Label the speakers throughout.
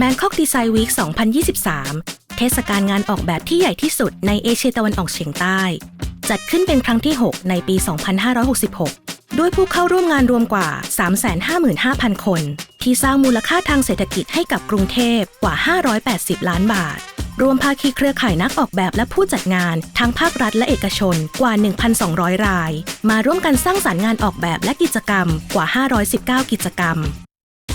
Speaker 1: Bangkok Design Week 2023 เทศกาลงานออกแบบที่ใหญ่ที่สุดในเอเชียตะวันออกเฉียงใต้ จัดขึ้นเป็นครั้งที่ 6 ในปี 2566 ด้วยผู้เข้าร่วมงานรวมกว่า 355,000 คน ที่สร้างมูลค่าทางเศรษฐกิจให้กับกรุงเทพกว่า 580 ล้านบาท รวมภาคีเครือข่ายนักออกแบบและผู้จัดงานทั้งภาครัฐและเอกชนกว่า 1,200 ราย มาร่วมกันสร้างสารรค์งานออกแบบและกิจกรรมกว่า 519 กิจกรรม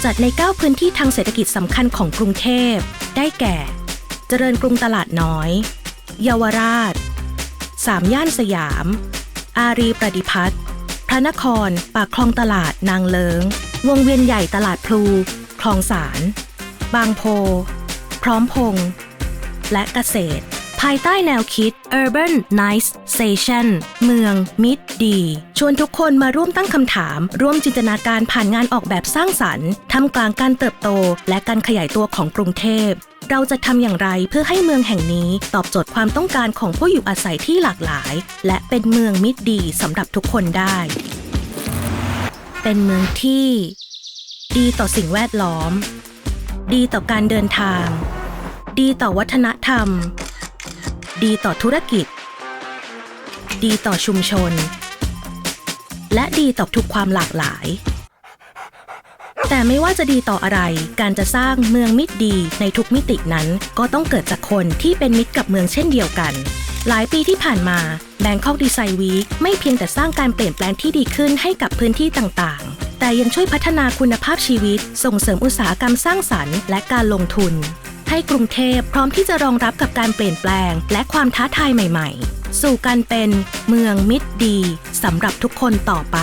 Speaker 1: จัดใน 9 พื้นที่ทางเศรษฐกิจสำคัญของกรุงเทพ ได้แก่ เจริญกรุงตลาดน้อย เยาวราช สามย่านสยาม อารีประดิพัฒน์พระนคร ปากคลองตลาดนางเลิง วงเวียนใหญ่ตลาดพลู คลองสาร บางโพ พร้อมพง และเกษตร ภายใต้แนวคิด Urban Nice Station เมืองมิตรดี ชวนทุกคนมาร่วมตั้งคำถาม ร่วมจินตนาการผ่านงานออกแบบสร้างสรรค์ทำกลางการเติบโต และการขยายตัวของกรุงเทพ เราจะทำอย่างไรเพื่อให้เมืองแห่งนี้ตอบโจทย์ความต้องการของผู้อยู่อาศัยที่หลากหลาย และเป็นเมืองมิตรดีสำหรับทุกคนได้ เป็นเมืองที่ ดีต่อสิ่งแวดล้อม ดีต่อการเดินทาง ดีต่อวัฒนธรรม ดีต่อธุรกิจ ดีต่อชุมชน และดีต่อทุกความหลากหลาย แต่ไม่ว่าจะดีต่ออะไร การจะสร้างเมืองมิตรดีในทุกมิตินั้น ก็ต้องเกิดจากคนที่เป็นมิตรกับเมืองเช่นเดียวกัน หลายปีที่ผ่านมา Bangkok Design Week ไม่เพียงแต่สร้างการเปลี่ยนแปลงที่ดีขึ้นให้กับพื้นที่ต่างๆ แต่ยังช่วยพัฒนาคุณภาพชีวิต ส่งเสริมอุตสาหกรรมสร้างสรรค์ และการลงทุน ให้กรุงเทพพร้อมที่จะรองรับกับการเปลี่ยนแปลง และความท้าทายใหม่ ๆ สู่การเป็นเมืองมิตรดีสำหรับทุกคนต่อไป